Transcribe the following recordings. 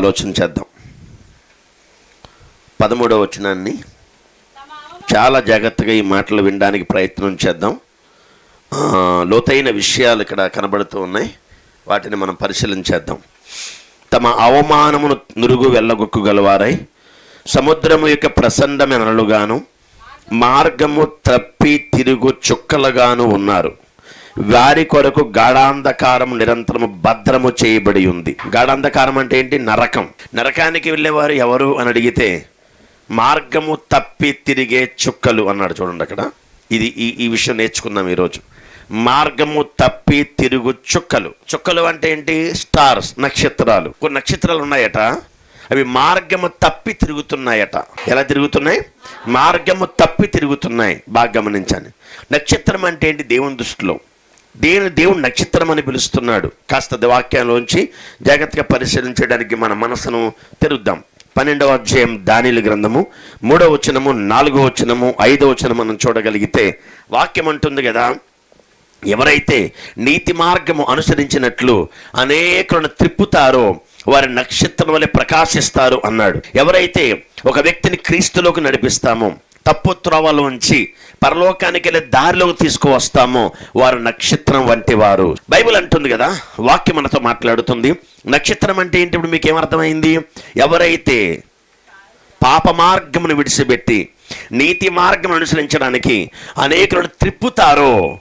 ఆలోచన చేద్దాం. పదమూడవ వచనాన్ని చాలా జాగ్రత్తగా ఈ మాటలు వినడానికి ప్రయత్నం చేద్దాం. లోతైన విషయాలు ఇక్కడ కనబడుతూ ఉన్నాయి. వాటిని మనం పరిశీలించేద్దాం తమ అవమానమును నురుగు వెళ్ళగొక్కు గలవారై సముద్రము యొక్క ప్రసండమెనలుగాను మార్గము తప్పి తిరుగు చుక్కలుగాను ఉన్నారు. వారి కొరకు గాఢాంధకారం నిరంతరము భద్రము చేయబడి ఉంది. గాఢాంధకారం అంటే ఏంటి? నరకం. నరకానికి వెళ్ళేవారు ఎవరు అని అడిగితే మార్గము తప్పి తిరిగే చుక్కలు అన్నాడు చూడండి అక్కడ. ఇది ఈ ఈ విషయం నేర్చుకుందాం ఈరోజు. మార్గము తప్పి తిరుగు చుక్కలు. చుక్కలు అంటే ఏంటి? స్టార్స్ నక్షత్రాలు. కొన్ని నక్షత్రాలు ఉన్నాయట. అవి మార్గము తప్పి తిరుగుతున్నాయట. ఎలా తిరుగుతున్నాయి? మార్గము తప్పి తిరుగుతున్నాయి. బాగా గమనించాను నక్షత్రం అంటే ఏంటి? దేవుని దృష్టిలో. దేవుని దేవుడు నక్షత్రం అని పిలుస్తున్నాడు? కాస్త వాక్యంలోంచి జాగ్రత్తగా పరిశీలించడానికి మన మనసును తెరుద్దాం. పన్నెండవ అధ్యాయం దానిల గ్రంథము మూడవ వచనము నాలుగవ వచనము ఐదవ వచనం మనం చూడగలిగితే వాక్యం అంటుంది కదా ఎవరైతే నీతి మార్గము అనుసరించినట్లు అనేకులను త్రిప్పుతారో వారి నక్షత్రం వలె ప్రకాశిస్తారు అన్నాడు. ఎవరైతే ఒక వ్యక్తిని క్రీస్తులోకి నడిపిస్తామో తప్పు త్రోవలోంచి పరలోకానికి వెళ్ళే దారిలోకి తీసుకువస్తామో. వారు నక్షత్రం వంటి వారు. బైబిల్ అంటుంది కదా వాక్యం మనతో మాట్లాడుతుంది. నక్షత్రం అంటే ఏంటి? ఇప్పుడు మీకు ఏమర్థమైంది? ఎవరైతే పాప మార్గమును విడిచిపెట్టి నీతి మార్గం అనుసరించడానికి అనేకులను త్రిప్పుతారో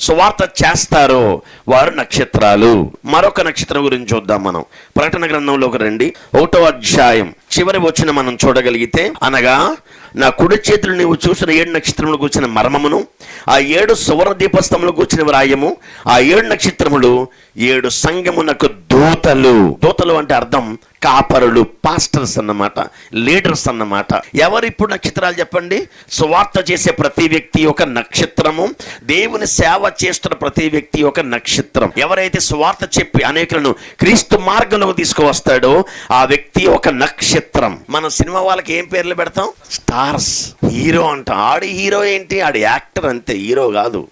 సువార్త చేస్తారో వారు నక్షత్రాలు. మరొక నక్షత్రం గురించి చూద్దాం మనం. ప్రకటన గ్రంథంలోకి రండి. ఒకటో అధ్యాయం. చివరి వచ్చిన మనం చూడగలిగితే అనగా నా కుడి చేతులు నీవు చూసిన ఏడు నక్షత్రములు కూర్చిన మర్మమును ఆ ఏడు సువర్ణ దీపస్తంభములు కూర్చిన వ్రాయము ఆ ఏడు నక్షత్రములు ఏడు సంగమునకు దూతలు. దూతలు అంటే అర్థం కాపరులు పాస్టర్స్ అన్నమాట లీడర్స్ అన్నమాట. ఎవరు ఇప్పుడు నక్షత్రాలు చెప్పండి? సువార్త చేసే ప్రతి వ్యక్తి ఒక నక్షత్రము దేవుని సేవ చేస్తున్న ప్రతి వ్యక్తి ఒక నక్షత్రం. ఎవరైతే సువార్త చెప్పి అనేకులను క్రీస్తు మార్గంలోకి తీసుకువస్తాడో ఆ వ్యక్తి ఒక నక్షత్రం. మన సినిమా వాళ్ళకి ఏం పేర్లు పెడతాం? స్టార్స్. హీరో అంట. ఆడి హీరో ఏంటి? ఆడి యాక్టర్ అంతే హీరో కాదు.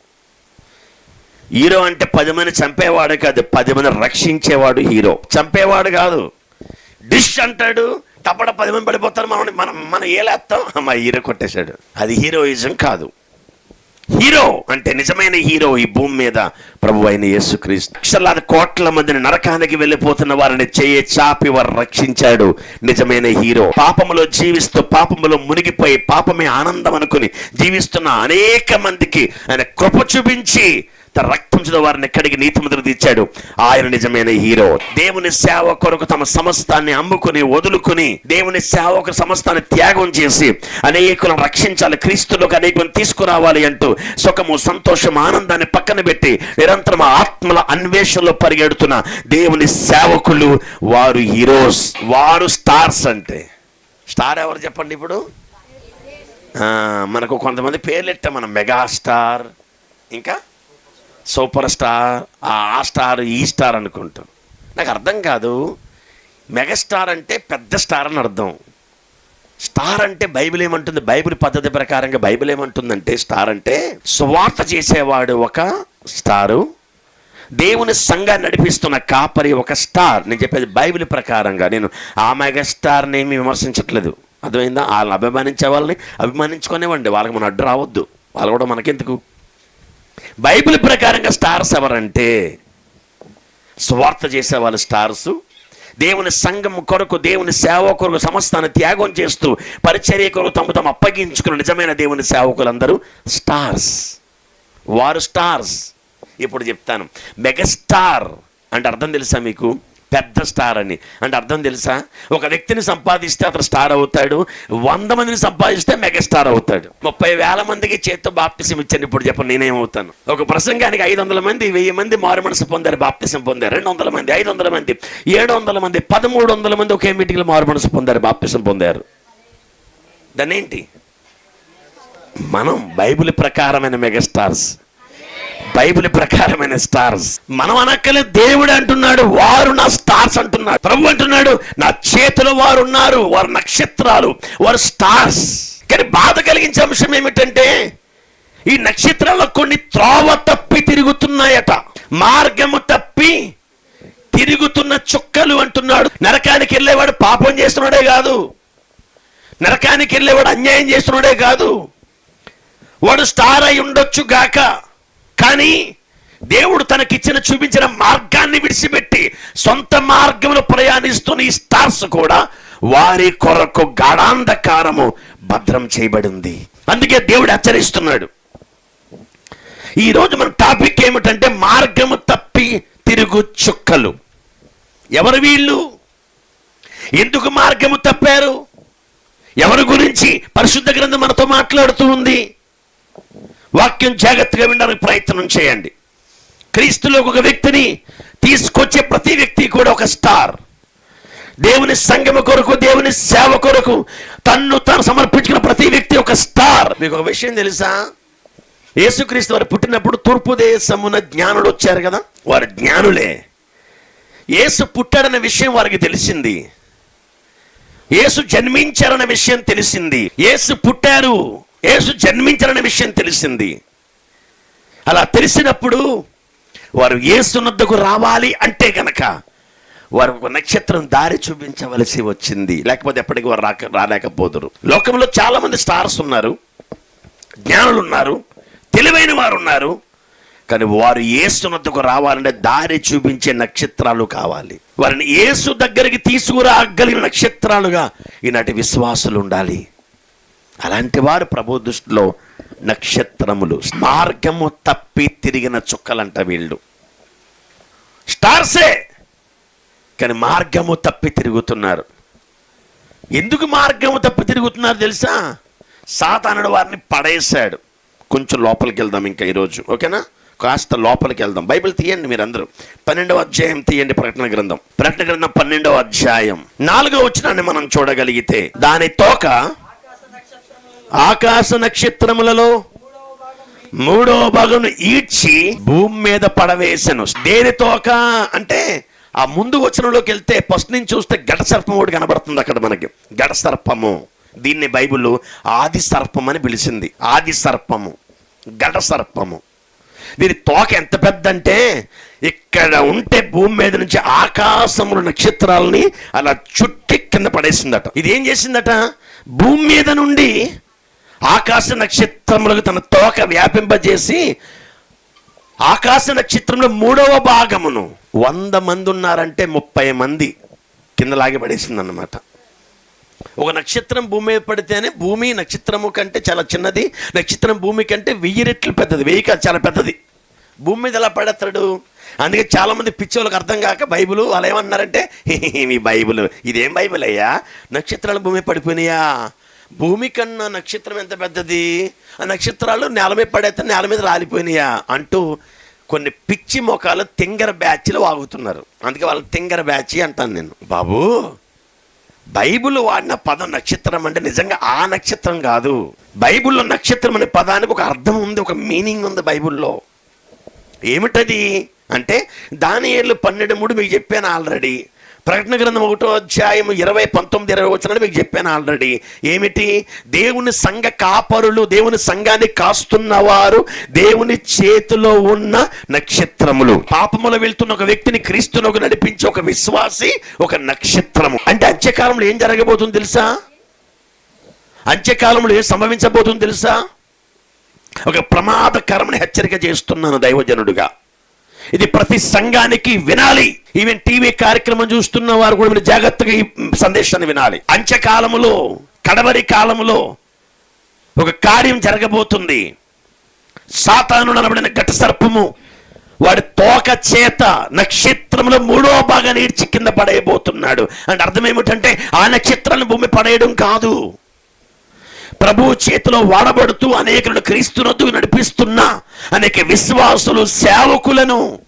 హీరో అంటే పది మంది చంపేవాడు కాదు పది మంది రక్షించేవాడు హీరో. చంపేవాడు కాదు. డిష్ అంటాడు తప్పడ పది మంది పడిపోతారు మనం మనం మనం ఏలేస్తాం మా హీరో కొట్టేశాడు. అది హీరోయిజం కాదు. హీరో అంటే నిజమైన హీరో ఈ భూమి మీద ప్రభు అయిన యేసుక్రీస్తు. లక్షలాది కోట్ల మందిని నరకానికి వెళ్ళిపోతున్న వారిని చేయి చాపి వారు రక్షించాడు నిజమైన హీరో. పాపములో జీవిస్తూ పాపములో మునిగిపోయి పాపమే ఆనందం అనుకుని జీవిస్తున్న అనేక మందికి ఆయన కృప చూపించి రక్తించిన రక్తం వారిని ఎక్కడికి నీతి ముద్ర తీర్చాడు? ఆయన నిజమైన హీరో. దేవుని సేవ కొరకు తమ సమస్తాన్ని అమ్ముకుని వదులుకుని దేవుని సేవకు సమస్తాన్ని త్యాగం చేసి అనేకులను రక్షించాలి క్రీస్తులోకి అనేకులను తీసుకురావాలి అంటూ సుఖము సంతోషం ఆనందాన్ని పక్కన పెట్టి నిరంతరం ఆత్మల అన్వేషణలో పరిగెడుతున్న దేవుని సేవకులు వారు హీరోస్. వారు స్టార్స్ అంటే. స్టార్ ఎవరు చెప్పండి ఇప్పుడు? ఆ, మనకు కొంతమంది పేర్లు మనం. మెగా స్టార్ ఇంకా? సూపర్ స్టార్ ఆ స్టార్ ఈ స్టార్ అనుకుంటాం. నాకు అర్థం కాదు మెగాస్టార్ అంటే పెద్ద స్టార్ అని అర్థం. స్టార్ అంటే బైబిల్ ఏమంటుంది? బైబిల్ పద్ధతి ప్రకారంగా బైబిల్ ఏమంటుందంటే స్టార్ అంటే సువార్త చేసేవాడు ఒక స్టారు దేవుని సంఘాన్ని నడిపిస్తున్న కాపరి ఒక స్టార్. నేను చెప్పేది బైబిల్ ప్రకారంగా. నేను ఆ మెగాస్టార్ని ఏమి విమర్శించట్లేదు. అర్థమైందా? వాళ్ళని అభిమానించే వాళ్ళని అభిమానించుకునేవ్వండి. వాళ్ళకి మనం అడ్డు రావద్దు. వాళ్ళు కూడా మనకెందుకు? బైబిల్ ప్రకారంగా స్టార్స్ ఎవరంటే స్వార్థ చేసే వాళ్ళు స్టార్స్. దేవుని సంఘం కొరకు దేవుని సేవ కొరకు సమస్తాన్ని త్యాగం చేస్తూ పరిచర్య కొరకు తమ తమ అప్పగించుకున్న నిజమైన దేవుని సేవకులందరూ స్టార్స్. వారు స్టార్స్. ఇప్పుడు చెప్తాను. మెగాస్టార్ అంటే అర్థం తెలుసా మీకు? పెద్ద స్టార్ అని. అంటే అర్థం తెలుసా? ఒక వ్యక్తిని సంపాదిస్తే అతను స్టార్ అవుతాడు. వంద మందిని సంపాదిస్తే మెగాస్టార్ అవుతాడు. ముప్పై వేల మందికి చేత్తో బాప్తిసం ఇచ్చాను ఇప్పుడు చెప్పండి నేనేమవుతాను? ఒక ప్రసంగానికి ఐదు వందల మంది వెయ్యి మంది మారు మనసు పొందారు బాప్తిసం పొందారు. రెండు వందల మంది ఐదు వందల మంది ఏడు వందల మంది పదమూడు వందల మంది ఒకే మీటింగ్లో మారు మనసు పొందారు బాప్తిసం పొందారు. దాన్ని ఏంటి మనం బైబిల్ ప్రకారమైన మెగాస్టార్స్. బైబిల్ ప్రకారమైన స్టార్స్. మనం అనక్కలే దేవుడు అంటున్నాడు వారు నా స్టార్స్ అంటున్నాడు ప్రభు అంటున్నాడు నా చేతిలో వారు ఉన్నారు వారు నక్షత్రాలు వారు స్టార్స్. కానీ బాధ కలిగించే అంశం ఏమిటంటే ఈ నక్షత్రాల్లో కొన్ని త్రోవ తప్పి తిరుగుతున్నాయట. మార్గము తప్పి తిరుగుతున్న చుక్కలు చుక్కలు అంటున్నాడు. నరకానికి వెళ్ళేవాడు పాపం చేస్తున్నాడే కాదు. నరకానికి వెళ్ళేవాడు అన్యాయం చేస్తున్నాడే కాదు. వాడు స్టార్ అయి ఉండొచ్చు గాక. కానీ దేవుడు తనకిచ్చిన చూపించిన మార్గాన్ని విడిచిపెట్టి సొంత మార్గంలో ప్రయాణిస్తున్న ఈ స్టార్స్ కూడా వారి కొరకు గాఢాంధకారము భద్రం చేయబడింది. అందుకే దేవుడు హెచ్చరిస్తున్నాడు. ఈ రోజు మన టాపిక్ ఏమిటంటే మార్గము తప్పి తిరుగు చుక్కలు. ఎవరు వీళ్ళు? ఎందుకు మార్గము తప్పారు? ఎవరి గురించి పరిశుద్ధ గ్రంథం మనతో మాట్లాడుతూ ఉంది? వాక్యం జాగ్రత్తగా వినడానికి ప్రయత్నం చేయండి. క్రీస్తులో ఒక వ్యక్తిని తీసుకొచ్చే ప్రతి వ్యక్తి కూడా ఒక స్టార్. దేవుని సంగమ కొరకు దేవుని సేవ కొరకు తన్ను తాను సమర్పించుకున్న ప్రతి వ్యక్తి ఒక స్టార్. మీకు ఒక విషయం తెలుసా? యేసుక్రీస్తు వారు పుట్టినప్పుడు తూర్పు దేశమున జ్ఞానులు వచ్చారు కదా? వారు జ్ఞానులే. యేసు పుట్టాడన్న విషయం వారికి తెలిసింది. యేసు జన్మించారన్న విషయం తెలిసింది. యేసు పుట్టారు. యేసు జన్మించారన్న విషయం తెలిసింది. అలా తెలిసినప్పుడు వారు ఏసునద్దకు రావాలి అంటే గనక వారు ఒక నక్షత్రం దారి చూపించవలసి వచ్చింది. లేకపోతే ఎప్పటికీ వారు రాక రాలేకపోదురు. లోకంలో చాలామంది స్టార్స్ ఉన్నారు. జ్ఞానులు ఉన్నారు. తెలివైన వారు ఉన్నారు. కానీ వారు ఏసునద్దకు రావాలంటే దారి చూపించే నక్షత్రాలు కావాలి. వారిని యేసు దగ్గరికి తీసుకురాగలిగిన నక్షత్రాలుగా ఈనాటి విశ్వాసులు ఉండాలి. అలాంటి వారు ప్రభు దృష్టిలో నక్షత్రములు. మార్గము తప్పి తిరిగిన చుక్కలంట వీళ్ళు. స్టార్సే! కానీ మార్గము తప్పి తిరుగుతున్నారు. ఎందుకు మార్గము తప్పి తిరుగుతున్నారు తెలుసా? సాతానుడు వారిని పడేశాడు. కొంచెం లోపలికి వెళ్దాం ఇంకా ఈరోజు ఓకేనా? కాస్త లోపలికి వెళ్దాం. బైబిల్ తీయండి మీరందరూ. పన్నెండవ అధ్యాయం తీయండి ప్రకటన గ్రంథం. ప్రకటన గ్రంథం పన్నెండవ అధ్యాయం. నాలుగో వచ్చినాన్ని మనం చూడగలిగితే దాని తోక ఆకాశ నక్షత్రములలో మూడో భాగం ఈడ్చి భూమి మీద పడవేశను దేని తోక అంటే ఆ ముందు వచనంలోకి వెళ్తే ఫస్ట్ నుంచి చూస్తే ఘట సర్పం ఒకటి కనబడుతుంది అక్కడ మనకి. ఘట సర్పము. దీన్ని బైబిల్లో ఆది సర్పం అని పిలిచింది. ఆది సర్పము. ఘట సర్పము. దీని తోక ఎంత పెద్ద అంటే ఇక్కడ ఉంటే భూమి మీద నుంచి ఆకాశముల నక్షత్రాలని అలా చుట్టి కింద పడేసిందట. ఇది ఏం చేసిందట? భూమి మీద నుండి ఆకాశ నక్షత్రములకు తన తోక వ్యాపింపజేసి ఆకాశ నక్షత్రంలో మూడవ భాగమును వంద మంది ఉన్నారంటే ముప్పై మంది కింద లాగి పడేసింది అన్నమాట ఒక నక్షత్రం భూమి మీద పడితేనే భూమి నక్షత్రము కంటే చాలా చిన్నది నక్షత్రం భూమి కంటే వెయ్యి రెట్లు పెద్దది వెయ్యి కాదు చాలా పెద్దది. భూమి మీద ఎలా పడేస్తాడు? అందుకే చాలామంది పిచ్చోళ్ళకి అర్థం కాక బైబిల్ వాళ్ళు ఏమన్నారంటే మీ బైబిల్ ఇదేం బైబుల్ అయ్యా నక్షత్రాలు భూమి పడిపోయినాయా? భూమి కన్నా నక్షత్రం ఎంత పెద్దది? ఆ నక్షత్రాలు నేల మీద పడేస్తే నేల మీద రాలిపోయినాయా? అంటూ కొన్ని పిచ్చి మొఖాలు తింగర బ్యాచ్లు వాగుతున్నారు. అందుకే వాళ్ళు తింగర బ్యాచ్ అంటాను నేను. బాబు బైబుల్ వాడిన పదం నక్షత్రం అంటే నిజంగా ఆ నక్షత్రం కాదు. బైబిల్లో నక్షత్రం అనే పదానికి ఒక అర్థం ఉంది ఒక మీనింగ్ ఉంది బైబిల్లో. ఏమిటది? అంటే దాని ఏళ్ళు పన్నెండు మూడు మీకు చెప్పాను ఆల్రెడీ. ప్రకటన గ్రంథం ఒకటో అధ్యాయం ఇరవై పంతొమ్మిది ఇరవై వచ్చిన మీకు చెప్పాను ఆల్రెడీ ఏమిటి? దేవుని సంఘ కాపరులు దేవుని సంఘాన్ని కాస్తున్నవారు దేవుని చేతిలో ఉన్న నక్షత్రములు. పాపములో వెళ్తున్న ఒక వ్యక్తిని క్రీస్తునకు నడిపించే ఒక విశ్వాసి ఒక నక్షత్రము. అంటే అంత్యకాలంలో ఏం జరగబోతుంది తెలుసా? అంత్యకాలంలో ఏం సంభవించబోతుంది తెలుసా? ఒక ప్రమాదకరమైన హెచ్చరిక చేస్తున్నాను దైవజనుడుగా. ఇది ప్రతి సంఘానికి వినాలి. ఈవెన్ టీవీ కార్యక్రమం చూస్తున్న వారు కూడా మీరు జాగ్రత్తగా ఈ సందేశాన్ని వినాలి. అంత్యకాలములో కడవరి కాలములో ఒక కార్యం జరగబోతుంది. సాతాను అనబడిన ఘట సర్పము వాడి తోక చేత నక్షత్రంలో మూడో భాగాన్ని ఈడ్చి కింద పడేయబోతున్నాడు. అంటే అర్థం ఏమిటంటే ఆ నక్షత్రాలను భూమి పడేయడం కాదు. ప్రభు చేతిలో వాడబడుతూ అనేకులను క్రీస్తునద్దు నడిపిస్తున్న అనేక విశ్వాసులు సేవకులను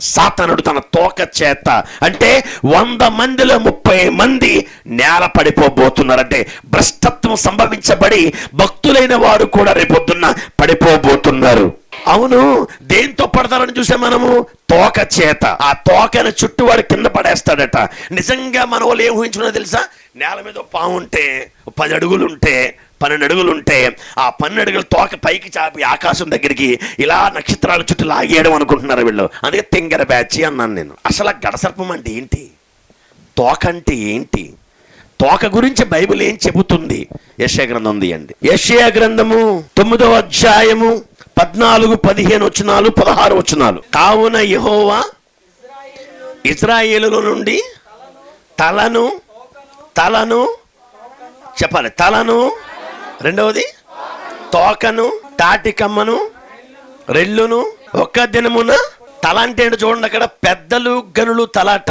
సాతనుడు తన తోక చేత అంటే వంద మందిలో ముప్పై మంది నేల పడిపోబోతున్నారంటే భ్రష్టత్వం సంభవించబడి భక్తులైన వారు కూడా రేపొద్దున్న పడిపోబోతున్నారు. అవును దేంతో పడతారని చూసే మనము? తోక చేత. ఆ తోకను చుట్టూ వాడు కింద పడేస్తాడట. నిజంగా మన వాళ్ళు ఏం తెలుసా? నేల మీద పాము ఉంటే పది అడుగులు ఉంటే పన్నెండు అడుగులు ఉంటే ఆ పన్నెండు అడుగులు తోక పైకి చాపి ఆకాశం దగ్గరికి ఇలా నక్షత్రాల చుట్టూ లాగేయడం అనుకుంటున్నారు వీళ్ళు. అందుకే తింగర బ్యాచి అన్నాను నేను. అసలు గడసర్పం అంటే ఏంటి? తోక అంటే ఏంటి? తోక గురించి బైబిల్ ఏం చెబుతుంది? యశ్యా గ్రంథం తీయండి యశ్యా గ్రంథము తొమ్మిదవ అధ్యాయము పద్నాలుగు పదిహేను వచనాలు పదహారు వచనాలు. కావున యహోవా ఇజ్రాయేలులో నుండి తలను తలను చెప్పాలి తలను రెండవది తోకను తాటికమ్మను రెల్లును ఒక్క దినమున తల అంటే ఏంటో చూడండి అక్కడ పెద్దలు గనులు తలట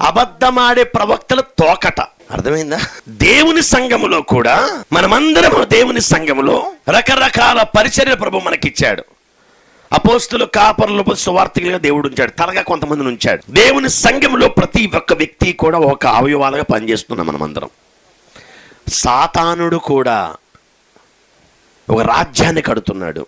అబద్ధమాడే ప్రవక్తల తోకట. అర్థమైందా? దేవుని సంఘములో కూడా మనమందరం దేవుని సంఘములో రకరకాల పరిచర్య ప్రభు మనకిచ్చాడు. అపోస్తులు కాపరులు సువార్థికులుగా దేవుడు ఉంచాడు. తలగా కొంతమందిని ఉంచాడు. దేవుని సంఘంలో ప్రతి ఒక్క వ్యక్తి కూడా ఒక అవయవాలుగా పనిచేస్తున్నాం మనమందరం. సాతానుడు కూడా ఒక రాజ్యాన్ని కడుతున్నాడు.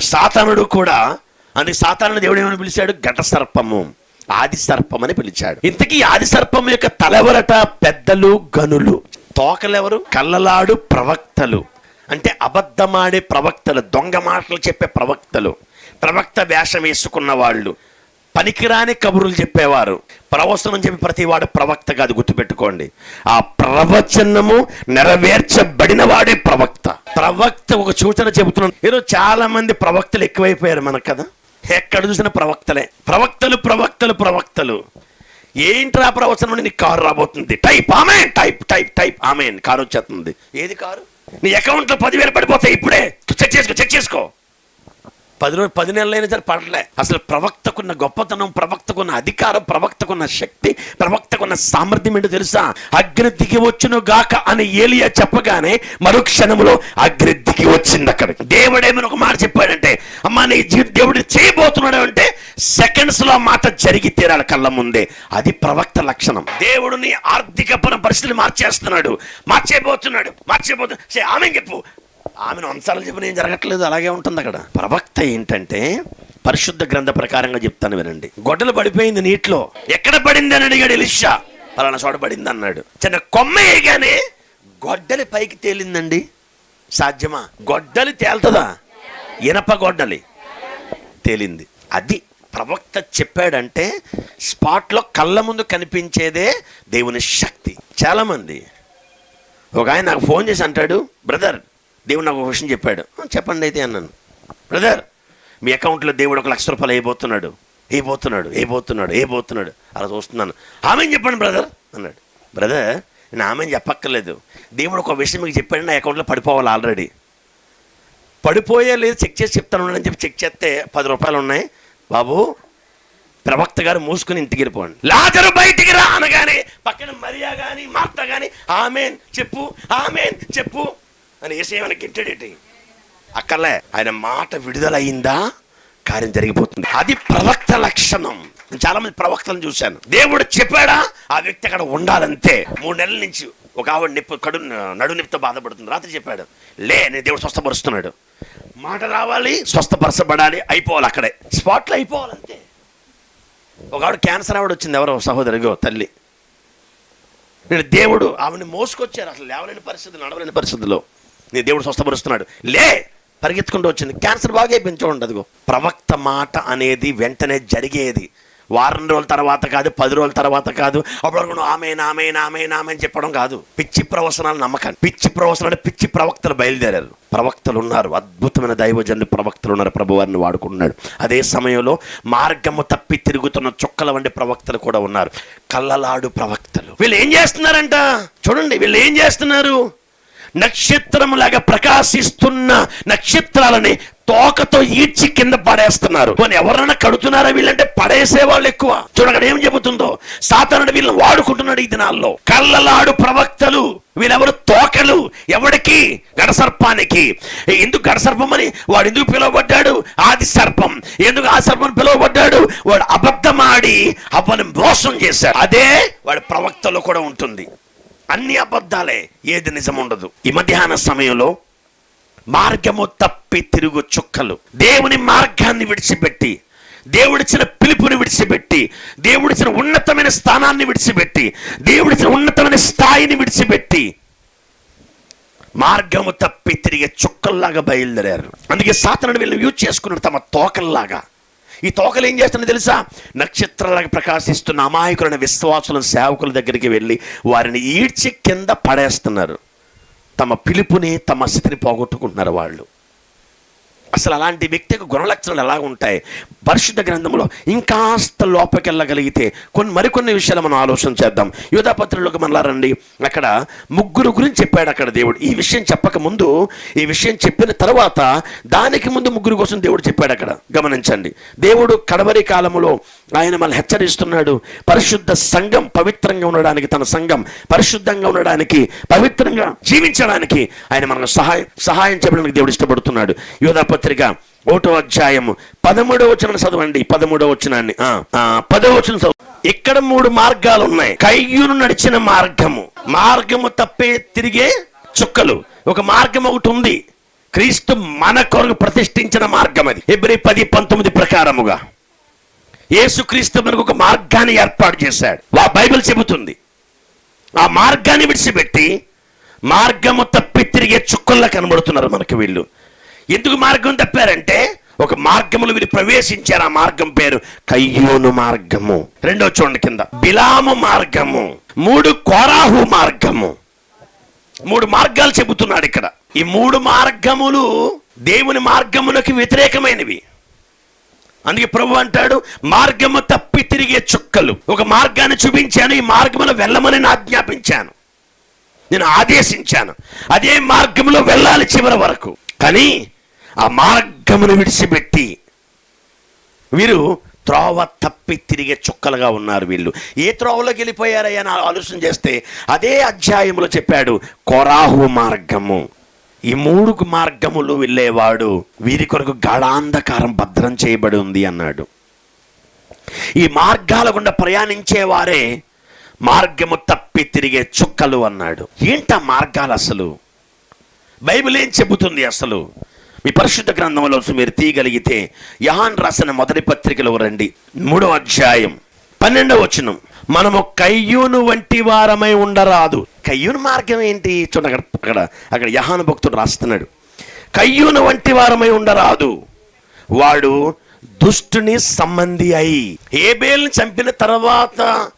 సాతానుడు కూడా అని సాతానుడు దేవుడు ఏమని పిలిచాడు? ఘట సర్పము ఆది సర్పం అని పిలిచాడు. ఇంతకీ ఆది సర్పం యొక్క తలెవరట? పెద్దలు గనులు. తోకలెవరు? కళ్ళలాడు ప్రవక్తలు. అంటే అబద్ధమాడే ప్రవక్తలు దొంగ మాటలు చెప్పే ప్రవక్తలు ప్రవక్త వేషం వేసుకున్న వాళ్ళు పనికిరాని కబుర్లు చెప్పేవారు. ప్రవచనం చెప్పి ప్రతివాడు ప్రవక్త కాదు గుర్తుపెట్టుకోండి. ఆ ప్రవచనము నెరవేర్చబడిన వాడే ప్రవక్త. ప్రవక్త ఒక సూచన చెబుతున్నాను ఈరోజు చాలా మంది ప్రవక్తలు ఎక్కువైపోయారు మనకు కదా. ఎక్కడ చూసిన ప్రవక్తలే. ప్రవక్తలు ప్రవక్తలు ప్రవక్తలు. ఏంట్రా ప్రవచనం నీకు కారు రాబోతుంది? టైప్ ఆమె! టైప్ టైప్ టైప్ ఆమె! కారు వచ్చేస్తుంది. ఏది కారు? నీ అకౌంట్లో పదివేలు పడిపోతాయి ఇప్పుడే. చెక్ చేసుకో చెక్ చేసుకో. పది రోజు పది నెలలైనా సరే పడలే. అసలు ప్రవక్తకున్న గొప్పతనం ప్రవక్తకున్న అధికారం ప్రవక్తకున్న శక్తి ప్రవక్తకున్న సామర్థ్యం ఏంటో తెలుసా? అగ్ని దిగి వచ్చును గాక అని ఏలియా చెప్పగానే మరో క్షణంలో అగ్ని దిగి వచ్చింది అక్కడ దేవుడేమని ఒక మాట చెప్పాడంటే అమ్మా నీ జీ- దేవుడు చేయబోతున్నాడు అంటే సెకండ్స్లో మాట జరిగి తీరాలి కళ్ళ ముందే. అది ప్రవక్త లక్షణం. దేవుడిని ఆర్థిక పరిస్థితిని మార్చేస్తున్నాడు. మార్చేయబోతున్నాడు. మార్చేయబోతున్నాడు ఆమె చెప్పు. ఆమెను అంశాలు చెప్పిన ఏం జరగట్లేదు అలాగే ఉంటుంది అక్కడ. ప్రవక్త ఏంటంటే పరిశుద్ధ గ్రంథ ప్రకారంగా చెప్తాను వినండి. గొడ్డలు పడిపోయింది నీటిలో. ఎక్కడ పడింది అని అడిగాడు ఎలిషా. పలానా చోట పడింది అన్నాడు. చిన్న కొమ్మ వేయగానే గొడ్డలి పైకి తేలిందండి. సాధ్యమా? గొడ్డలి తేలుతుందా? ఇనప గొడ్డలి తేలింది. అది ప్రవక్త చెప్పాడంటే స్పాట్లో కళ్ళ ముందు కనిపించేదే దేవుని శక్తి. చాలామంది. ఒక ఆయన నాకు ఫోన్ చేసి అంటాడు బ్రదర్ దేవుడు నాకు ఒక విషయం చెప్పాడు. చెప్పండి అయితే అన్నాను. బ్రదర్ మీ అకౌంట్లో దేవుడు ఒక లక్ష రూపాయలు వేయబోతున్నాడు. వేయబోతున్నాడు వేయబోతున్నాడు వేయబోతున్నాడు. అలా చూస్తున్నాను. ఆమె చెప్పండి బ్రదర్. అన్నాడు. బ్రదర్ నేను ఆమె చెప్పక్కర్లేదు. దేవుడు ఒక విషయం మీకు చెప్పాడు నా అకౌంట్లో పడిపోవాలి ఆల్రెడీ. పడిపోయే లేదు చెక్ చేసి చెప్తాను అని చెప్పి చెక్ చేస్తే పది రూపాయలు ఉన్నాయి. బాబు ప్రవక్త గారు మూసుకుని ఇంటికి వెళ్ళిపోండి. లాజరు బయటికి రా అనగానే పక్కన మరియా కానీ మార్త కానీ ఆమెన్ చెప్పు ఆమెన్ చెప్పు. అని ఏసేమని గిట్టడేటి అక్కర్లే ఆయన మాట విడుదలయిందా కార్యం జరిగిపోతుంది. అది ప్రవక్త లక్షణం. నేను చాలా మంది ప్రవక్తలను చూశాను. దేవుడు చెప్పాడా? ఆ వ్యక్తి అక్కడ ఉండాలంతే. మూడు నెలల నుంచి ఒక ఆవిడ నిప్పు కడు నడు నిప్పుతో బాధపడుతుంది. రాత్రి చెప్పాడు లే నేను దేవుడు స్వస్థపరుస్తున్నాడు. మాట రావాలి స్వస్థపరచబడాలి అయిపోవాలి అక్కడే. స్పాట్లో అయిపోవాలంతే. ఒక ఆవిడ క్యాన్సర్ ఆవిడ వచ్చింది ఎవరో సహోదరిగో తల్లి. నేను దేవుడు ఆవిడని మోసుకొచ్చారు. అసలు లేవలేని పరిస్థితి నడవలేని పరిస్థితిలో. నీ దేవుడు స్వస్థపరుస్తున్నాడు. లే! పరిగెత్తుకుంటూ వచ్చింది. క్యాన్సర్ బాగా అయిపోయింది చూడండి అదిగో. ప్రవక్త మాట అనేది వెంటనే జరిగేది. వారం రోజుల తర్వాత కాదు పది రోజుల తర్వాత కాదు. అప్పుడు ఆమె నామే నామే నామే అని చెప్పడం కాదు. పిచ్చి ప్రవచనాలు నమ్మకాన్ని. పిచ్చి ప్రవచనాలు పిచ్చి ప్రవక్తలు బయలుదేరారు. ప్రవక్తలు ఉన్నారు. అద్భుతమైన దైవజనులు ప్రవక్తలు ఉన్నారు. ప్రభువారిని వాడుకుంటున్నాడు. అదే సమయంలో మార్గము తప్పి తిరుగుతున్న చుక్కల వంటి ప్రవక్తలు కూడా ఉన్నారు. కళ్ళలాడు ప్రవక్తలు. వీళ్ళు ఏం చేస్తున్నారంట? చూడండి వీళ్ళు ఏం చేస్తున్నారు? నక్షత్రములాగా ప్రకాశిస్తున్న నక్షత్రాలని తోకతో ఈడ్చి కింద పడేస్తున్నారు. పోనీ ఎవరైనా కడుతున్నారా వీళ్ళంటే పడేసే వాళ్ళు ఎక్కువ. చూడక్కడ ఏం చెబుతుందో? సాతానుడు వీళ్ళని వాడుకుంటున్నాడు ఈ దినాల్లో. కళ్ళలాడు ప్రవక్తలు వీళ్ళెవరు? తోకలు. ఎవడికి? గడసర్పానికి ఎందుకు గడసర్పం అని? వాడు ఎందుకు పిలువబడ్డాడు? ఆది సర్పం. ఎందుకు ఆ సర్పం పిలువబడ్డాడు? వాడు అబద్ధమాడి అవ్వని మోసం చేశాడు. అదే వాడి ప్రవక్తలో కూడా ఉంటుంది. అన్ని అబద్ధాలే ఏది నిజం ఉండదు ఈ మధ్యాహ్న సమయంలో మార్గము తప్పి తిరుగు చుక్కలు. దేవుని మార్గాన్ని విడిచిపెట్టి దేవుడిచ్చిన పిలుపుని విడిచిపెట్టి దేవుడిచ్చిన ఉన్నతమైన స్థానాన్ని విడిచిపెట్టి దేవుడిచ్చిన ఉన్నతమైన స్థాయిని విడిచిపెట్టి మార్గము తప్పి తిరిగే చుక్కల్లాగా బయలుదేరారు. అందుకే సాతనుడు వీళ్ళు యూజ్ చేసుకున్నారు తమ తోకల్లాగా. ఈ తోకలు ఏం చేస్తున్నా తెలుసా? నక్షత్రాలకు ప్రకాశిస్తున్న అమాయకులైన విశ్వాసుల సేవకుల దగ్గరికి వెళ్ళి వారిని ఈడ్చి కింద పడేస్తున్నారు. తమ పిలుపుని తమ స్థితిని పోగొట్టుకుంటున్నారు వాళ్ళు. అసలు అలాంటి వ్యక్తికి గుణలక్షణాలు ఎలా ఉంటాయి? పరిశుద్ధ గ్రంథంలో ఇంకాస్త లోపకెళ్ళగలిగితే కొన్ని మరికొన్ని విషయాలు మనం ఆలోచన చేద్దాం. యోధాపత్రులకు మనలా రండి. అక్కడ ముగ్గురు గురించి చెప్పాడు అక్కడ దేవుడు. ఈ విషయం చెప్పక ముందు ఈ విషయం చెప్పిన తర్వాత దానికి ముందు ముగ్గురు కోసం దేవుడు చెప్పాడు అక్కడ. గమనించండి. దేవుడు కడవరి కాలంలో ఆయన మనల్ని హెచ్చరిస్తున్నాడు. పరిశుద్ధ సంఘం పవిత్రంగా ఉండడానికి తన సంఘం పరిశుద్ధంగా ఉండడానికి పవిత్రంగా జీవించడానికి ఆయన మనకు సహాయం సహాయం చెప్పడానికి దేవుడు ఇష్టపడుతున్నాడు. యోధాపత్రిక ఒకటో అధ్యాయము పదమూడో వచనం చదవండి. పదమూడో వచనాన్ని. పదవ పదో వచనం చదువు ఇక్కడ మూడు మార్గాలు ఉన్నాయి. కయ్యూను నడిచిన మార్గము. మార్గము తప్పే తిరిగే చుక్కలు. ఒక మార్గం ఒకటి ఉంది. క్రీస్తు మన కొరకు ప్రతిష్ఠించిన మార్గం అది. ఎబ్రి పది పంతొమ్మిది ప్రకారముగా. యేసుక్రీస్తు మనకు ఒక మార్గాన్ని ఏర్పాటు చేశాడు. ఆ బైబిల్ చెబుతుంది. ఆ మార్గాన్ని విడిచిపెట్టి మార్గము తప్పి తిరిగే చుక్కల్లా కనబడుతున్నారు మనకి వీళ్ళు. ఎందుకు మార్గం తప్పారంటే ఒక మార్గములు వీరు ప్రవేశించారు. ఆ మార్గం పేరు కయ్యోను మార్గము. రెండో చూడండి కింద. బిలాము మార్గము. మూడు కోరాహు మార్గము. మూడు మార్గాలు చెబుతున్నాడు ఇక్కడ. ఈ మూడు మార్గములు దేవుని మార్గములకు వ్యతిరేకమైనవి. అందుకే ప్రభు అంటాడు మార్గము తప్పి తిరిగే చుక్కలు. ఒక మార్గాన్ని చూపించాను ఈ మార్గములో వెళ్ళమని ఆజ్ఞాపించాను. నేను ఆదేశించాను అదే మార్గంలో వెళ్ళాలి చివరి వరకు. కానీ ఆ మార్గమును విడిచిపెట్టి వీరు త్రోవ తప్పి తిరిగే చుక్కలుగా ఉన్నారు వీళ్ళు. ఏ త్రోవలోకి వెళ్ళిపోయారయ్యా? అని ఆలోచన చేస్తే అదే అధ్యాయంలో చెప్పాడు కొరాహు మార్గము. ఈ మూడు మార్గములు వెళ్ళేవాడు. వీరి కొరకు గాఢాంధకారం భద్రం చేయబడి ఉంది అన్నాడు. ఈ మార్గాల గుండా ప్రయాణించేవారే మార్గము తప్పి తిరిగే చుక్కలు అన్నాడు. ఏంట మార్గాలు అసలు? బైబిల్ ఏం చెబుతుంది అసలు? మీ పరిశుద్ధ గ్రంథంలో మీరు తీయగలిగితే యహాన్ రాసిన మొదటి పత్రికలో రండి. మూడవ అధ్యాయం. పన్నెండవ వచనం. మనము కయ్యూను వంటి వారమై ఉండరాదు. కయ్యూను మార్గం ఏంటి? చూడండి అక్కడ అక్కడ అక్కడ యహాను భక్తుడు రాస్తున్నాడు. కయ్యూను వంటి వారమై ఉండరాదు. వాడు దుష్టుని సంబంధి అయి ఏబేల్ని చంపిన తర్వాత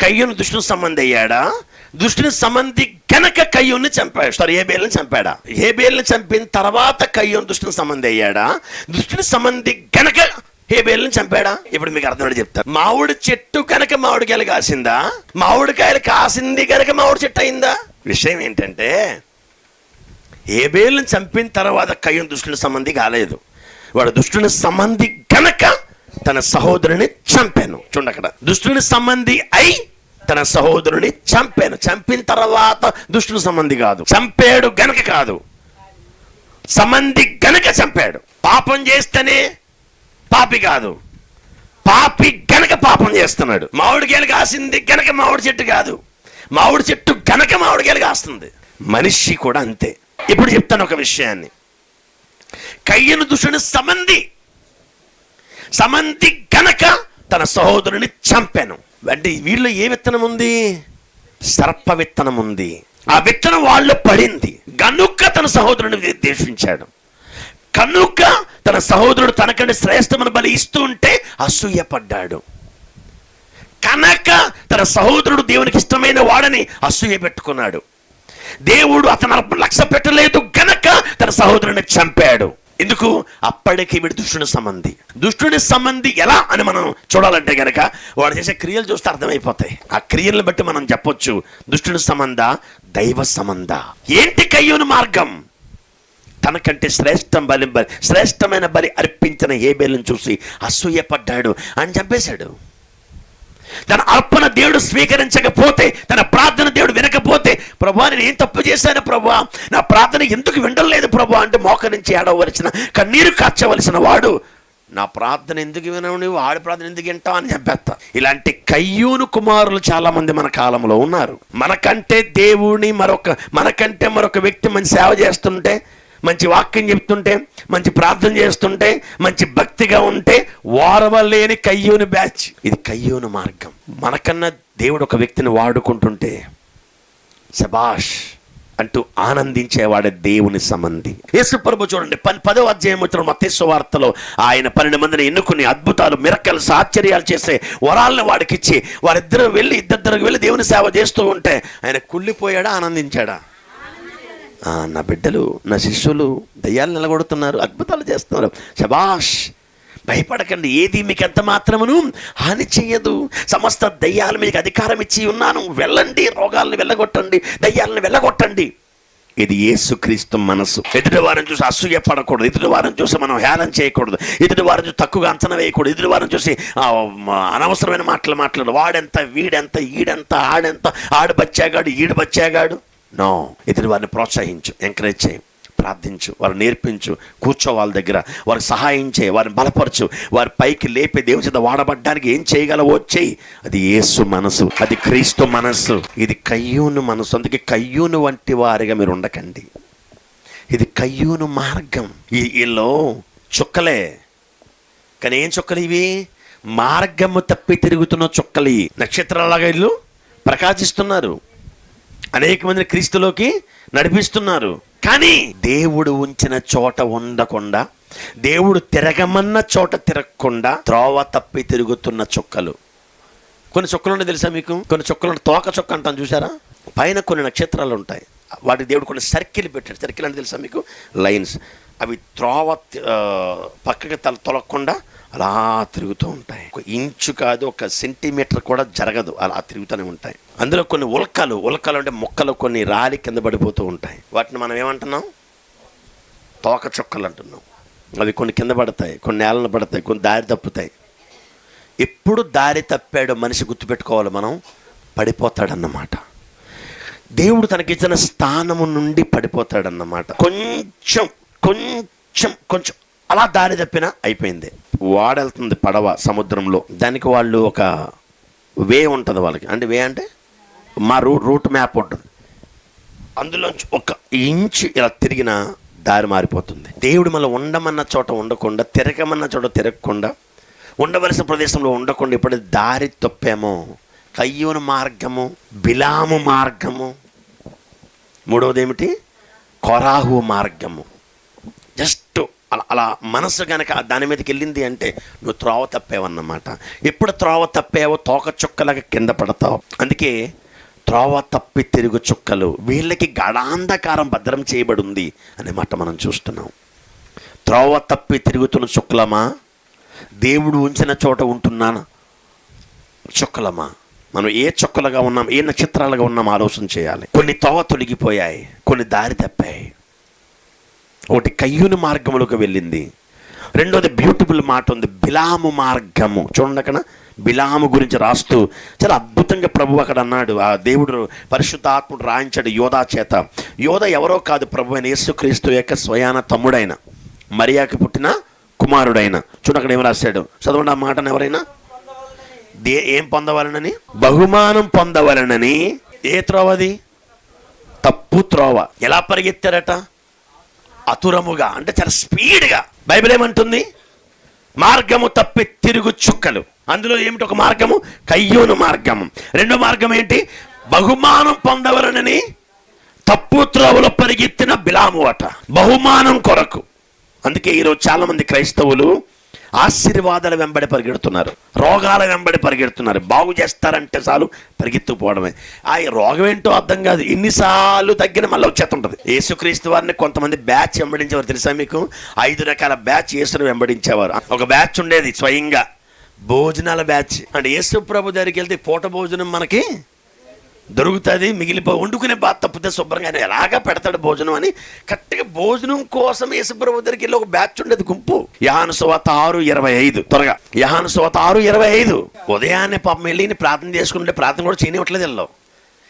కయ్యూను దుష్టుని సంబంధి అయ్యాడా? దుష్టుని సంబంధి గనక కయ్యూని చంపాడు సారీ ఏబేల్ని చంపాడా? ఏబేల్ని చంపిన తర్వాత కయ్యూను దుష్టుని సంబంధి అయ్యాడా? దుష్టుని సంబంధి గనక హేబేల్ని చంపాడా? ఇప్పుడు మీకు అర్థం చెప్తారు మామిడి చెట్టు కనుక మామిడికాయలు కాసిందా? మామిడికాయలు కాసింది కనుక మామిడి చెట్టు అయిందా? విషయం ఏంటంటే ఏబేల్ని చంపిన తర్వాత కయ్యం దుష్టుని సంబంధి కాలేదు. వాడు దుష్టుని సంబంధి గనక తన సహోదరుని చంపాను. చూడండి అక్కడ. దుష్టుని సంబంధి అయి తన సహోదరుని చంపాను. చంపిన తర్వాత దుష్టుని సంబంధి కాదు. చంపాడు గనక కాదు. సంబంధి గనక చంపాడు. పాపం చేస్తేనే పాపి కాదు. పాపి గనక పాపం చేస్తున్నాడు. మామిడికాయలు కాసింది గనక మామిడి చెట్టు కాదు. మామిడి చెట్టు గనక మామిడికాయలు కాస్తుంది. మనిషి కూడా అంతే. ఇప్పుడు చెప్తాను ఒక విషయాన్ని. కయ్యను దుషుని సమంది. సమంతి గనక తన సహోదరుని చంపాను. అంటే వీళ్ళు ఏ విత్తనం ఉంది? సర్ప విత్తనం ఉంది. ఆ విత్తనం వాళ్ళు పడింది. గనుక తన సహోదరుని ద్వేషించాడు కనుక తన సహోదరుడు తనకంటే శ్రేష్టమైన బలి ఇస్తూ ఉంటే అసూయపడ్డాడు. కనుక తన సహోదరుడు దేవునికి ఇష్టమైన వాడని అసూయ పెట్టుకున్నాడు. దేవుడు అతను లక్ష్య పెట్టలేదు గనక తన సహోదరుని చంపాడు. ఎందుకు? అప్పటికి వీడు దుష్టుని సంబంధి. దుష్టుని సంబంధి ఎలా అని మనం చూడాలంటే గనక వాడు చేసే క్రియలు చూస్తే అర్థమైపోతాయి. ఆ క్రియలను బట్టి మనం చెప్పొచ్చు. దుష్టుని సంబంధ దైవ సంబంధ. ఏంటి కయ్యూని మార్గం? తనకంటే శ్రేష్టం బలి బలి శ్రేష్టమైన బలి అర్పించిన ఏబేలను చూసి అసూయపడ్డాడు అని చంపేశాడు. తన అర్పణ దేవుడు స్వీకరించకపోతే తన ప్రార్థన దేవుడు వినకపోతే ప్రభా నేను ఏం తప్పు చేశాను ప్రభా? నా ప్రార్థన ఎందుకు వినలేదు ప్రభా? అంటే మోకరించి ఏడవలసిన కన్నీరు కార్చవలసిన వాడు నా ప్రార్థన ఎందుకు వినవు నువ్వు ఆడి ప్రార్థన ఎందుకు వింటావు అని చెప్పేస్తా ఇలాంటి కయ్యూను కుమారులు చాలా మంది మన కాలంలో ఉన్నారు. మనకంటే దేవుని మరొక మనకంటే మరొక వ్యక్తి మన సేవ చేస్తుంటే మంచి వాక్యం చెప్తుంటే మంచి ప్రార్థన చేస్తుంటే మంచి భక్తిగా ఉంటే వారవలేని కయ్యూని బ్యాచ్. ఇది కయ్యూని మార్గం. మనకన్నా దేవుడు ఒక వ్యక్తిని వాడుకుంటుంటే శబాష్ అంటూ ఆనందించేవాడే దేవుని సంబంధి. యేసుప్రభు చూడండి పని పదో అధ్యాయం వచ్చిన మతేశ్వ వార్తలో ఆయన పన్నెండు మందిని ఎన్నుకుని అద్భుతాలు మిరకలు ఆశ్చర్యాలు చేసే వరాలను వాడికిచ్చి వారిద్దరు వెళ్ళి ఇద్దరికి వెళ్ళి దేవుని సేవ చేస్తూ ఉంటే ఆయన కుళ్ళిపోయాడా ఆనందించాడా? నా బిడ్డలు నా శిష్యులు దయ్యాలు నిలగొడుతున్నారు అద్భుతాలు చేస్తున్నారు. శబాష్ భయపడకండి ఏది మీకు ఎంత మాత్రమును హాని చెయ్యదు సమస్త దయ్యాలు మీకు అధికారం ఇచ్చి ఉన్నాను. వెళ్ళండి రోగాలను వెళ్ళగొట్టండి దయ్యాలను వెళ్ళగొట్టండి. ఇది యేసుక్రీస్తు మనసు ఎదుటి వారిని చూసి అసూయ పడకూడదు ఎదుటి వారిని చూసి మనం హేళన చేయకూడదు ఎదుటి వారిని చూసి తక్కువగా అంచనా వేయకూడదు ఎదుటి వారిని చూసి అనవసరమైన మాటలు మాట్లాడు వాడెంత వీడెంత ఈడెంత ఆడెంత ఆడు బచ్చాగాడు ఈడు బచ్చాగాడు నో. ఎదుటి వారిని ప్రోత్సహించు ఎంకరేజ్ చేయి ప్రార్థించు వారు నేర్పించు కూర్చో వాళ్ళ దగ్గర వారికి సహాయం చేయి వారిని బలపరచు వారి పైకి లేపే దేవుని చేత వాడబడ్డానికి ఏం చేయగలవో చేయి. అది యేసు మనసు అది క్రీస్తు మనస్సు ఇది కయ్యూను మనసు అందుకే కయ్యూను వంటి వారిగా మీరు ఉండకండి. ఇది కయ్యూను మార్గం. ఈ వీళ్ళు చుక్కలే. కానీ ఏం చుక్కలు ఇవి? మార్గము తప్పి తిరుగుతున్న చుక్కలు ఇవి. నక్షత్రాలాగా వీళ్ళు ప్రకాశిస్తున్నారు. అనేక మందిని క్రీస్తులోకి నడిపిస్తున్నారు. కానీ దేవుడు ఉంచిన చోట ఉండకుండా దేవుడు తిరగమన్న చోట తిరగకుండా త్రోవ తప్పి తిరుగుతున్న చుక్కలు. కొన్ని చుక్కలు ఉన్నాయి తెలుసా మీకు? కొన్ని చుక్కలు తోక చుక్క అంటాం చూసారా పైన కొన్ని నక్షత్రాలు ఉంటాయి. వాటి దేవుడు కొన్ని సర్కిల్ పెట్టాడు. సర్కిల్ అంటే తెలుసా మీకు? లైన్స్. అవి త్రోవ పక్కకి తల తొలగకుండా అలా తిరుగుతూ ఉంటాయి. ఒక ఇంచు కాదు ఒక సెంటీమీటర్ కూడా జరగదు. అలా తిరుగుతూనే ఉంటాయి. అందులో కొన్ని ఉల్కలు ఉల్కలు అంటే మొక్కలు కొన్ని రాలి కింద పడిపోతూ ఉంటాయి. వాటిని మనం ఏమంటున్నాం? తోక చుక్కలు అంటున్నాం. అవి కొన్ని కింద పడతాయి కొన్ని నేలను పడతాయి కొన్ని దారి తప్పుతాయి. ఎప్పుడు దారి తప్పాడో మనిషి గుర్తుపెట్టుకోవాలి మనం. పడిపోతాడన్నమాట. దేవుడు తనకిచ్చిన స్థానము నుండి పడిపోతాడన్నమాట. కొంచెం కొంచెం కొంచెం అలా దారి తప్పినా అయిపోయింది. వాడెళ్తుంది పడవ సముద్రంలో. దానికి వాళ్ళు ఒక వే ఉంటుంది వాళ్ళకి. అంటే వే అంటే మా రూ రూట్ మ్యాప్ ఉంటుంది. అందులోంచి ఒక ఇంచు ఇలా తిరిగిన దారి మారిపోతుంది. దేవుడు మళ్ళీ ఉండమన్న చోట ఉండకుండా తిరగమన్న చోట తిరగకుండా ఉండవలసిన ప్రదేశంలో ఉండకుండా ఇప్పుడు దారి తప్పామో కయ్యూను మార్గము బిలాము మార్గము మూడవది ఏమిటి? కొరాహు మార్గము. జస్ట్ అలా అలా మనసు కనుక దాని మీదకి వెళ్ళింది అంటే నువ్వు త్రోవ తప్పేవన్నమాట. ఎప్పుడు త్రోవ తప్పేవో తోక చుక్కలాగా కింద పడతావు. అందుకే త్రోవ తప్పి తిరుగు చుక్కలు వీళ్ళకి గడాంధకారం భద్రం చేయబడి ఉంది అనే మాట మనం చూస్తున్నాం. త్రోవ తప్పి తిరుగుతున్న చుక్కలమా? దేవుడు ఉంచిన చోట ఉంటున్నాను చుక్కలమా? మనం ఏ చుక్కలుగా ఉన్నాం ఏ నక్షత్రాలుగా ఉన్నాం ఆలోచన చేయాలి. కొన్ని తోవ తొలగిపోయాయి కొన్ని దారి తప్పాయి. ఒకటి కయ్యూని మార్గములకు వెళ్ళింది. రెండోది బ్యూటిఫుల్ మాట ఉంది బిలాము మార్గము. చూడండి అక్కడ బిలాము గురించి రాస్తూ చాలా అద్భుతంగా ప్రభు అక్కడ అన్నాడు. ఆ దేవుడు పరిశుద్ధాత్ముడు రాయించాడు యోధా చేత. యోధ ఎవరో కాదు ప్రభు అయిన యేసుక్రీస్తు యొక్క స్వయాన తమ్ముడైన మరియాకి పుట్టిన కుమారుడైన. చూడు అక్కడ ఏం రాశాడు? చదవండి ఆ మాటను ఎవరైనా? దే ఏం పొందవలనని? బహుమానం పొందవలనని. ఏ త్రోవది తప్పు త్రోవ. ఎలా పరిగెత్తారట? అతురముగా అంటే చాలా స్పీడ్గా. బైబిల్ ఏమంటుంది? మార్గము తప్పి తిరుగు చుక్కలు. అందులో ఏమిటి ఒక మార్గము? కయ్యూను మార్గము. రెండో మార్గం ఏంటి? బహుమానం పొందవలనని తప్పు త్రోవలో పరిగెత్తిన బిలాము అట. బహుమానం కొరకు. అందుకే ఈరోజు చాలామంది క్రైస్తవులు ఆశీర్వాదాల వెంబడి పరిగెడుతున్నారు. రోగాల వెంబడి పరిగెడుతున్నారు. బాగు చేస్తారంటే చాలు పరిగెత్తుకుపోవడమే. ఆ రోగం ఏంటో అర్థం కాదు. ఎన్నిసార్లు తగ్గిన మళ్ళీ వచ్చేస్తుంటుంది యేసుక్రీస్తు వారిని కొంతమంది బ్యాచ్ వెంబడించేవారు తెలుసా మీకు? ఐదు రకాల బ్యాచ్ యేసును వెంబడించేవారు. ఒక బ్యాచ్ ఉండేది స్వయంగా. భోజనాల బ్యాచ్. అంటే యేసు ప్రభు దగ్గరికి వెళ్తే పూట భోజనం మనకి దొరుకుతుంది మిగిలిపో వండుకునే బాధ తప్పితే శుభ్రంగా ఎలాగా పెడతాడు భోజనం అని? కరెక్ట్గా భోజనం కోసం యేసుప్రభు దగ్గరికి వెళ్ళి ఒక బ్యాచ్ ఉండేది గుంపు. యహాను సువాత ఆరు ఇరవై ఐదు. త్వరగా. యహాను సువాత ఆరు ఇరవై ఐదు. ఉదయాన్నే పాపం వెళ్ళి ప్రార్థన చేసుకుంటే ప్రార్థన కూడా చేయనివ్వట్లేదు వెళ్ళవు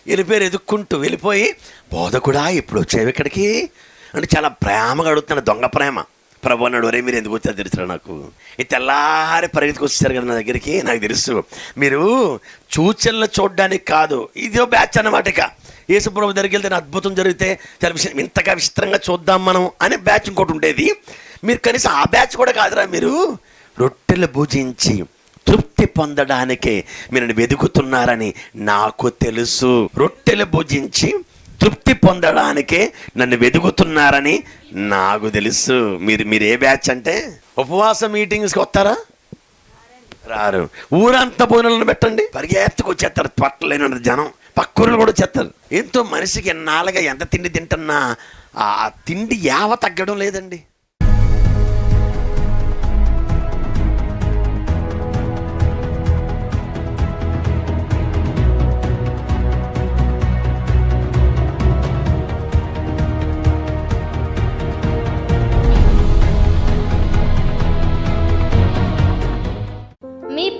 వెళ్ళిపోయారు ఎదుక్కుంటూ వెళ్ళిపోయి బోధకుడా ఇప్పుడు వచ్చేవి ఇక్కడికి? అంటే చాలా ప్రేమగా అడుగుతున్నాడు దొంగ ప్రేమ. ప్రభు అన్నాడు ఒరే మీరు ఎందుకు వచ్చారు తెలుసు నాకు? ఈ తెల్లారి పరిగెత్తికి వచ్చేసారు కదా నా దగ్గరికి నాకు తెలుసు. మీరు చూచల్లో చూడడానికి కాదు ఇదో బ్యాచ్ అన్నమాట ఇక. యేసుప్రభు దగ్గరికి వెళ్తే అద్భుతం జరిగితే చాలా విషయం ఇంతగా విచిత్రంగా చూద్దాం మనం అనే బ్యాచ్ ఇంకోటి ఉండేది. మీరు కనీసం ఆ బ్యాచ్ కూడా కాదురా మీరు. రొట్టెలు భుజించి తృప్తి పొందడానికే మీరు వెతుకుతున్నారని నాకు తెలుసు. రొట్టెలు భుజించి తృప్తి పొందడానికే నన్ను వెతుకుతున్నారని నాకు తెలుసు. మీరు మీరు ఏ బ్యాచ్ అంటే? ఉపవాస మీటింగ్స్కి వస్తారా? రారు. ఊరంతా భోజనాలను పెట్టండి. పరిగెత్తుకు వచ్చేస్తారు పట్టలేని జనం. పక్కూరులు కూడా వచ్చేస్తారు. ఎంతో మనిషికి ఎన్నాళ్ళగా ఎంత తిండి తింటున్నా? ఆ తిండి యావ తగ్గడం లేదండి.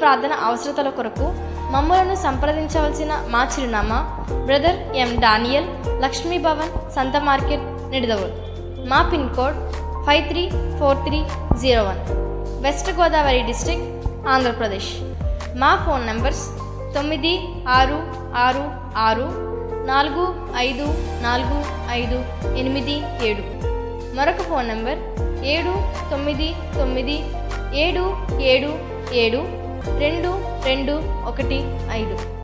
ప్రార్థన అవసరతల కొరకు మమ్మలను సంప్రదించవలసిన మా చిరునామా brother M Daniel Lakshmi Bhavan సంత మార్కెట్ నిడదవోలు మా pin code five three four three zero one. West Godavari district Andhra Pradesh. మా ఫోన్ నంబర్స్ తొమ్మిది ఆరు ఆరు ఆరు నాలుగు ఐదు నాలుగు ఐదు ఎనిమిది ఏడు. మరొక ఫోన్ నంబర్ ఏడు తొమ్మిది తొమ్మిది ఏడు ఏడు ఏడు రెండు రెండు ఒకటి ఐదు.